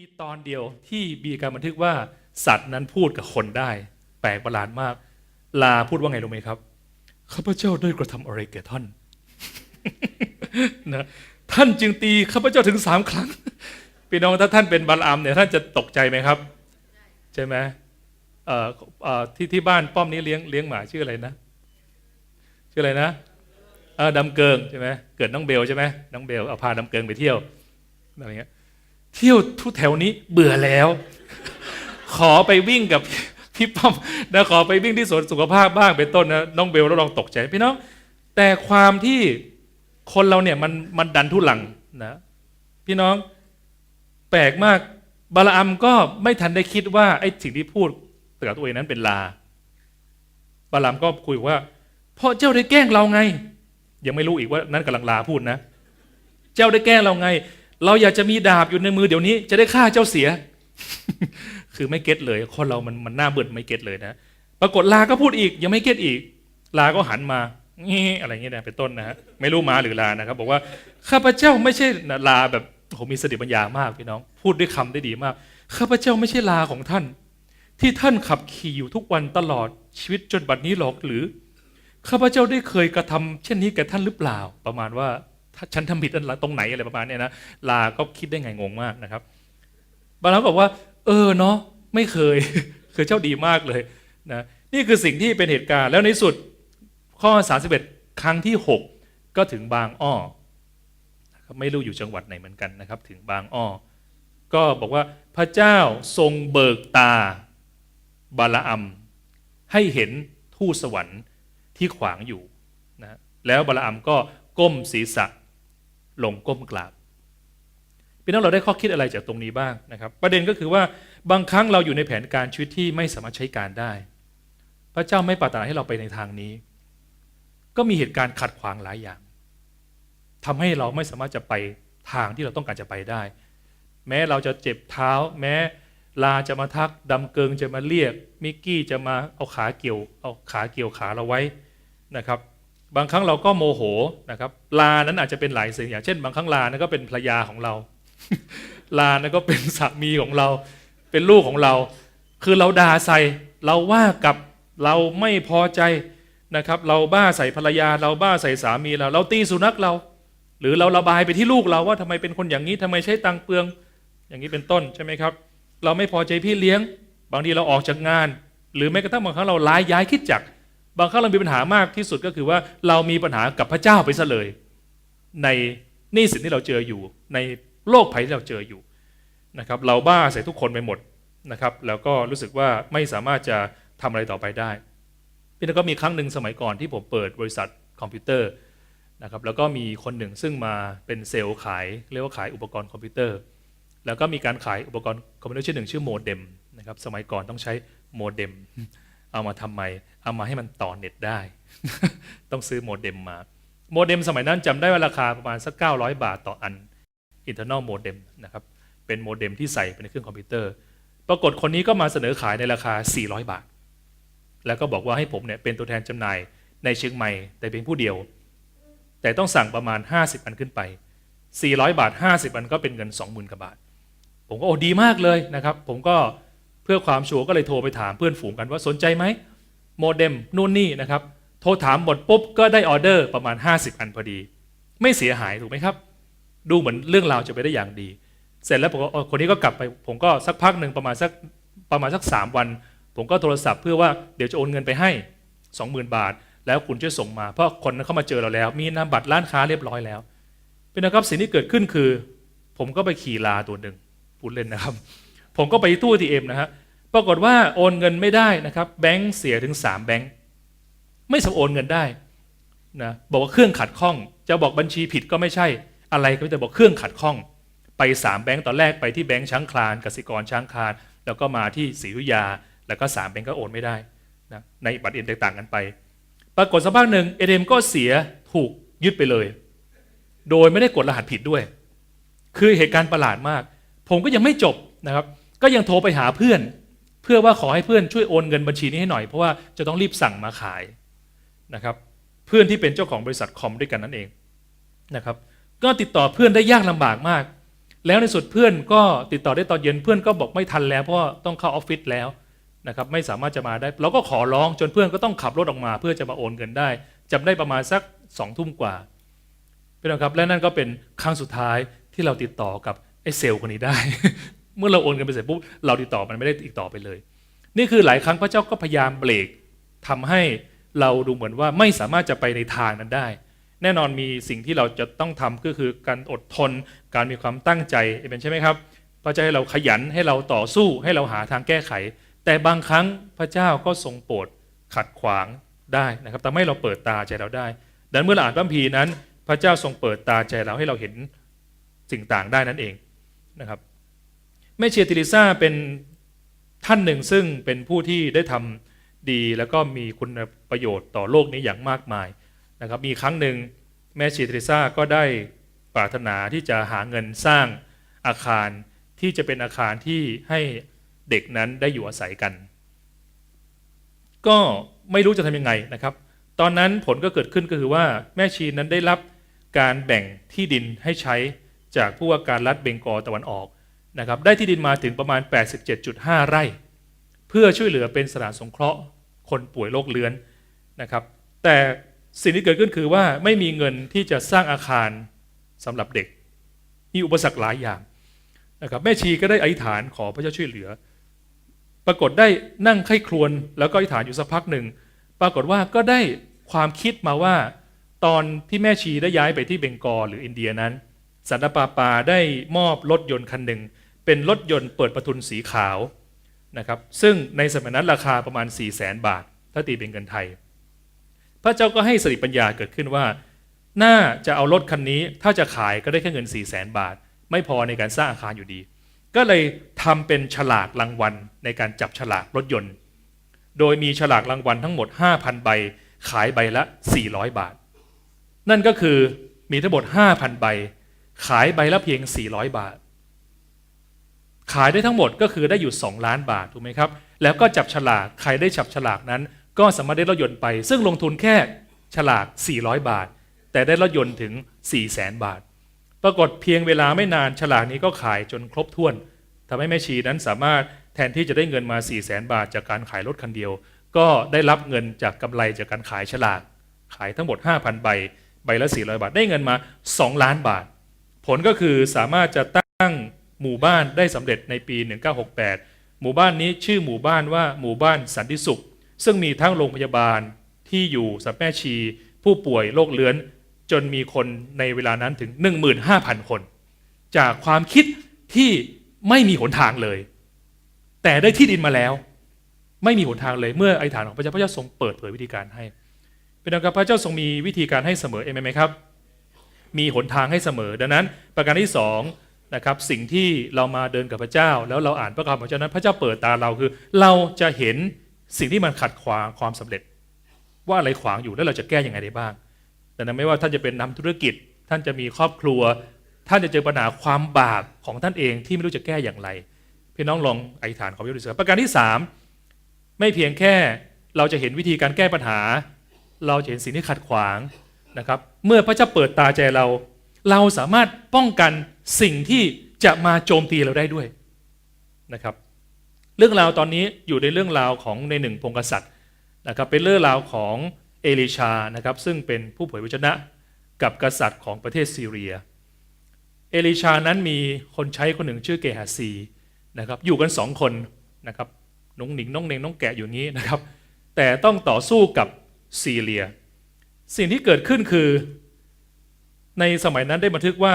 มีตอนเดียวที่มีการบันทึกว่าสัตว์นั้นพูดกับคนได้ แปลกประหลาดมาก ลาพูดว่าไงรู้ไหมครับข้าพเจ้าได้กระทำอะไรแก่ท่านนะท่านจึงตีข้าพเจ้าถึงสามครั้งพี่น้องถ้าท่านเป็นบาลามเนี่ยท่านจะตกใจไหมครับ ใช่ไหมเอ่อเอ่อที่ที่บ้านป้อมนี้เลี้ยงเลี้ยงหมาชื่ออะไรนะ ชื่ออะไรนะเออดำเกิงใช่ไหมเกิดน้องเบลใช่ไหมน้องเบลเอาพาดำเกิงไปเที่ยวอะไรเงี้ย เที่ยวทุกแถวนี้เบื่อแล้ว ขอไปวิ่งกับพี่ป้อมนะขอไปวิ่งที่สวนสุขภาพบ้างเป็นต้นนะน้องเบลแล้วลองตกใจพี่น้องแต่ความที่คนเราเนี่ยมันมันดันทุลังนะพี่น้องแปลกมากบาลามก็ไม่ทันได้คิดว่าไอ้สิ่งที่พูดกับตัวเองนั้นเป็นลา บาลามก็คุยว่าเพราะเจ้าได้แกล้งเราไง ยังไม่รู้อีกว่านั้นกำลังลาพูดนะ เจ้าได้แกล้งเราไง เราอยากจะมีดาบอยู่ในมือเดี๋ยวนี้จะได้ฆ่าเจ้าเสีย คือไม่เก็ตเลยคนเรามันมันน้าเบิดไม่เก็ตเลยนะ ปรากฏลาก็พูดอีกยังไม่เก็ตอีก ลาก็หันมางี้อะไรเงี้ยนะเป็นต้นนะฮะไม่รู้มาหรือลานะครับ บอกว่าข้าพเจ้าไม่ใช่ลาแบบโอ้โหมีสติปัญญามากพี่น้อง พูดด้วยคำได้ดีมาก ข้าพเจ้าไม่ใช่ลาของท่าน ที่ท่านขับขี่อยู่ทุกวันตลอดชีวิตจนบัดนี้หรอกหรือข้าพเจ้าได้เคยกระทำเช่นนี้แก่ท่านหรือเปล่า ประมาณว่า ถ้าฉันทำผิดอะไรตรงไหนอะไรประมาณเนี้ยนะลาก็คิดได้ไงงงมากนะครับบาลามบอกว่า เออเนาะไม่เคย คือเจ้าดีมากเลยนะนี่คือสิ่งที่เป็นเหตุการณ์ แล้วในสุดข้อ 31 ครั้งที่ 6 ก็ถึงบางอ้อไม่รู้อยู่จังหวัดไหนเหมือนกันนะครับ ถึงบางอ้อก็บอกว่าพระเจ้าทรงเบิกตาบาลอัมให้เห็นทูตสวรรค์ที่ขวางอยู่นะแล้วบาลอัมก็ก้มศีรษะ ลงก้มกราบพี่น้องเราได้ข้อคิดอะไรจากตรงนี้บ้างนะครับ ประเด็นก็คือว่าบางครั้งเราอยู่ในแผนการชีวิตที่ไม่สามารถใช้การได้ พระเจ้าไม่ปรารถนาให้เราไปในทางนี้ ก็มีเหตุการณ์ขัดขวางหลายอย่างทำให้เราไม่สามารถจะไปทางที่เราต้องการจะไปได้ แม้เราจะเจ็บเท้า แม้ลาจะมาทักดำเกิงจะมาเรียกมิกกี้จะมาเอาขาเกี่ยวเอาขาเกี่ยวขาเราไว้นะครับ บางครั้งเราก็โมโหนะครับลานั้นอาจจะเป็นหลายสิ่งอย่างเช่น บางครั้งลานั้นก็เป็นภรรยาของเรา ลานั้นก็เป็นสามีของเรา เป็นลูกของเรา คือเราด่าใส่เราว่ากับเราไม่พอใจนะครับ เราบ้าใส่ภรรยา เราบ้าใส่สามีเรา เราตีสุนัขเรา หรือเราระบายไปที่ลูกเราว่าทำไมเป็นคนอย่างนี้ทำไมใช้ตังเปลือง อย่างนี้เป็นต้นใช่ไหมครับ เราไม่พอใจพี่เลี้ยง บางทีเราออกจากงาน หรือแม้กระทั่งบางครั้งเราย้ายย้ายคิดจักร บางครั้งเรามีปัญหามากที่สุดก็คือว่าเรามีปัญหากับพระเจ้าไปซะเลย ในนี่สินที่เราเจออยู่ ในโลกภัยที่เราเจออยู่นะครับ เราบ้าใส่ทุกคนไปหมดนะครับ แล้วก็รู้สึกว่าไม่สามารถจะทำอะไรต่อไปได้พี่น้องก็มีครั้งหนึ่งสมัยก่อนที่ผมเปิดบริษัทคอมพิวเตอร์นะครับ แล้วก็มีคนหนึ่งซึ่งมาเป็นเซลล์ขายเรียกว่าขายอุปกรณ์คอมพิวเตอร์ แล้วก็มีการขายอุปกรณ์คอมพิวเตอร์ชื่อหนึ่งชื่อโมเด็มนะครับ สมัยก่อนต้องใช้โมเด็มเอามาทำไม เอามาให้มันต่อเน็ตได้ ต้องซื้อโมเด็มมา โมเด็มสมัยนั้นจำได้ว่าราคาประมาณสัก 900 บาทต่ออัน internal modem นะครับ เป็นโมเด็มที่ใส่ไปในเครื่องคอมพิวเตอร์ ปรากฏคนนี้ก็มาเสนอขายในราคา 400 บาท แล้วก็บอกว่าให้ผมเนี่ยเป็นตัวแทนจำหน่ายในเชียงใหม่ แต่เพียงผู้เดียว แต่ต้องสั่งประมาณ 50 อันขึ้นไป 400 บาท 50 อันก็เป็นเงิน 20,000กว่าบาท ผมก็โอ้ดีมากเลยนะครับ ผมก็เพื่อความชัวร์ก็เลยโทรไปถามเพื่อนฝูงกันว่าสนใจไหม โมเด็มนู่นนี่นะครับ โทรถามหมดปุ๊บก็ได้ออเดอร์ประมาณ 50 อันพอดี ไม่เสียหายถูกไหมครับ ดูเหมือนเรื่องราวจะไปได้อย่างดี เสร็จแล้วผมก็อ๋อคนนี้ก็กลับไป ผมก็สักพักหนึ่งประมาณสักประมาณสักสามวัน ผมก็โทรศัพท์เพื่อว่าเดี๋ยวจะโอนเงินไปให้ 20,000 บาท แล้วคุณช่วยส่งมา เพราะคนเข้ามาเจอเราแล้ว มีนามบัตรร้านค้าเรียบร้อยแล้ว เป็นนะครับสิ่งที่เกิดขึ้นคือ ผมก็ไปขี่ลาตัวหนึ่งพูดเล่นนะครับ ผมก็ไปที่ตู้ ATM นะฮะ ปรากฏว่าโอนเงินไม่ได้นะครับ แบงค์เสียถึง 3 แบงค์ไม่สามารถโอนเงินได้นะบอกว่าเครื่องขัดข้อง จะบอกบัญชีผิดก็ไม่ใช่ อะไรก็จะบอกเครื่องขัดข้อง ไป 3 แบงค์ตอนแรกไปที่แบงค์ช้างคลานกสิกรช้างคลาน แล้วก็มาที่ศรีวิทยา แล้วก็3แบงค์ก็โอนไม่ได้นะในบัตรเอ็นต่างกันไป ปรากฏสักพักหนึ่งเอเดมก็เสียถูกยึดไปเลย โดยไม่ได้กดรหัสผิดด้วย คือเหตุการณ์ประหลาดมาก ผมก็ยังไม่จบนะครับ ก็ยังโทรไปหาเพื่อน เพื่อว่าขอให้เพื่อนช่วยโอนเงินบัญชีนี้ให้หน่อยเพราะว่าจะต้องรีบสั่งมาขายนะครับเพื่อนที่เป็นเจ้าของบริษัทคอมด้วยกันนั่นเองนะครับก็ติดต่อเพื่อนได้ยากลำบากมาก แล้วในสุดเพื่อนก็ติดต่อได้ตอนเย็นเพื่อนก็บอกไม่ทันแล้วเพราะต้องเข้าออฟฟิศแล้วนะครับไม่สามารถจะมาได้ เราก็ขอร้องจนเพื่อนก็ต้องขับรถออกมา เพื่อจะมาโอนเงินได้จำได้ประมาณสักสองทุ่มกว่าพี่น้องครับและนั่นก็เป็นครั้งสุดท้ายที่เราติดต่อกับไอ้เซลล์คนนี้ได้ เมื่อเราโอนเงินไปเสร็จปุ๊บเราติดต่อมันไม่ได้อีกต่อไปเลย นี่คือหลายครั้งพระเจ้าก็พยายามเบรกทำให้เราดูเหมือนว่าไม่สามารถจะไปในทางนั้นได้ แน่นอนมีสิ่งที่เราจะต้องทำก็คือการอดทน การมีความตั้งใจเป็นใช่ไหมครับพระเจ้าให้เราขยันให้เราต่อสู้ให้เราหาทางแก้ไข แต่บางครั้งพระเจ้าก็ทรงโปรดขัดขวางได้นะครับทำให้เราเปิดตาใจเราได้ดังนั้นเมื่อเราอ่านพระคัมภีร์นั้น พระเจ้าทรงเปิดตาใจเราให้เราเห็นสิ่งต่างได้นั่นเองนะครับ แม่เชียร์ติริซาเป็นท่านหนึ่งซึ่งเป็นผู้ที่ได้ทำดีแล้วก็มีคุณประโยชน์ต่อโลกนี้อย่างมากมายนะครับมีครั้งหนึ่งแม่เชียร์ติริซาก็ได้ปรารถนาที่จะหาเงินสร้างอาคารที่จะเป็นอาคารที่ให้เด็กนั้นได้อยู่อาศัยกัน ก็ไม่รู้จะทำยังไงนะครับ ตอนนั้นผลก็เกิดขึ้นก็คือว่าแม่ชีนั้นได้รับการแบ่งที่ดินให้ใช้จากผู้ว่าการรัฐเบงกอลตะวันออก นะครับได้ที่ดินมาถึงประมาณ 87.5 ไร่ เพื่อช่วยเหลือเป็นสถานสงเคราะห์ คนป่วยโรคเรื้อนนะครับ แต่สิ่งที่เกิดขึ้นคือว่าไม่มีเงินที่จะสร้างอาคารสำหรับเด็ก มีอุปสรรคหลายอย่างนะครับแม่ชีก็ได้อธิษฐานขอพระเจ้าช่วยเหลือ ปรากฏได้นั่งไข้ครวญแล้วก็อธิษฐานอยู่สักพักหนึ่งปรากฏว่าก็ได้ความคิดมาว่า ตอนที่แม่ชีได้ย้ายไปที่เบงกอลหรืออินเดียนั้นสันตปาปาได้มอบรถยนต์คันหนึ่ง เป็นรถยนต์เปิดประทุนสีขาวนะครับซึ่งในสมัยนั้นราคาประมาณ 4 0 0แสนบาท ถ้าตีเป็นเงินไทย พระเจ้าก็ให้สติปัญญาเกิดขึ้นว่า น่าจะเอารถคันนี้ถ้าจะขายก็ได้แค่เงิน 4 0 0แสนบาท ไม่พอในการสร้างอาคารอยู่ดี ก็เลยทำเป็นฉลากรางวัลในการจับฉลากรถยนต์ โดยมีฉลากรางวัลทั้งหมด 5,000 ใบ ขายใบละ 400 บาท นั่นก็คือมีทั้งหมด 5,000 ใบ ขายใบละเพียง 400 บาท ขายได้ทั้งหมดก็คือได้อยู่ 2 ล้านบาทถูกไหมครับ แล้วก็จับฉลากใครได้จับฉลากนั้น ก็สามารถได้รถยนต์ไป ซึ่งลงทุนแค่ฉลาก 400 บาท แต่ได้รถยนต์ถึง 400,000บาท ปรากฏเพียงเวลาไม่นานฉลากนี้ก็ขายจนครบถ้วนทำให้แม่ชีนั้นสามารถแทนที่จะได้เงินมา 4 0 0แสนบาท จากการขายรถคันเดียว ก็ได้รับเงินจากกำไรจากการขายฉลาก ขายทั้งหมด 5,000 ใบ ใบละ 400 บาท ได้เงินมา 2 ล้านบาท ผลก็คือสามารถจะตั้ง หมู่บ้านได้สำเร็จในปี 1968 หมู่บ้านนี้ชื่อหมู่บ้านว่าหมู่บ้านสันติสุข ซึ่งมีทั้งโรงพยาบาลที่อยู่สัมแม่ชี ผู้ป่วยโรคเลื้อน จนมีคนในเวลานั้นถึง 15,000 คน จากความคิดที่ไม่มีหนทางเลย แต่ได้ที่ดินมาแล้ว ไม่มีหนทางเลยเมื่อไอฐานของพระเจ้าพระเจ้าทรงเปิดเผยวิธีการให้เป็นดังกับพระเจ้าทรงมีวิธีการให้เสมอเองไหมครับ มีหนทางให้เสมอ ดังนั้น ประการที่สอง นะครับสิ่งที่เรามาเดินกับพระเจ้า แล้วเราอ่านพระคำของพระเจ้านั้น พระเจ้าเปิดตาเราคือ เราจะเห็นสิ่งที่มันขัดขวางความสำเร็จ ว่าอะไรขวางอยู่แล้วเราจะแก้ยังไงได้บ้างดังนั้นไม่ว่าท่านจะเป็นนำธุรกิจ ท่านจะมีครอบครัว ท่านจะเจอปัญหาความบาปของท่านเองที่ไม่รู้จะแก้อย่างไรพี่น้องลองอธิษฐานขอพระเจ้าดูสิครับประการที่สามไม่เพียงแค่เราจะเห็นวิธีการแก้ปัญหา เราจะเห็นสิ่งที่ขัดขวางนะครับ เมื่อพระเจ้าเปิดตาใจเรา เราสามารถป้องกัน สิ่งที่จะมาโจมตีเราได้ด้วยนะครับ เรื่องราวตอนนี้อยู่ในเรื่องราวของในหนึ่งพงกษัตริย์นะครับเป็นเรื่องราวของเอลิชานะครับซึ่งเป็นผู้เผยพระชนะกับกษัตริย์ของประเทศซีเรีย เอลิชานั้นมีคนใช้คนหนึ่งชื่อเกฮาซีนะครับอยู่กันสองคนนะครับน้องหนิงน้องเนงน้องแกะอยู่งี้นะครับ แต่ต้องต่อสู้กับซีเรีย สิ่งที่เกิดขึ้นคือ ในสมัยนั้นได้บันทึกว่า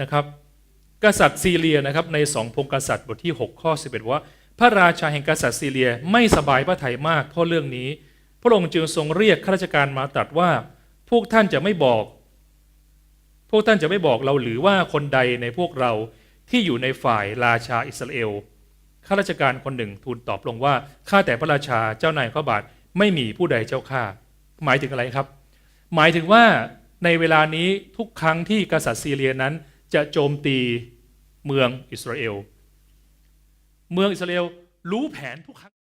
นะครับกษัตริย์ซีเรียนะครับในสองพงกษัตริย์บทที่ 6 ข้อ 11 ว่า พระราชาแห่งกษัตริย์ซีเรียไม่สบายพระทัยมากเพราะเรื่องนี้ พระองค์จึงทรงเรียกข้าราชการมาตรัสว่า พวกท่านจะไม่บอก พวกท่านจะไม่บอกเราหรือว่าคนใดในพวกเราที่อยู่ในฝ่ายราชาอิสราเอลข้าราชการคนหนึ่งทูลตอบลงว่าข้าแต่พระราชาเจ้านายข้าบาทไม่มีผู้ใดเจ้าข้าหมายถึงอะไรครับ หมายถึงว่าในเวลานี้ทุกครั้งที่กษัตริย์ซีเรียนั้น จะโจมตีเมืองอิสราเอล เมืองอิสราเอลรู้แผนทุกครั้ง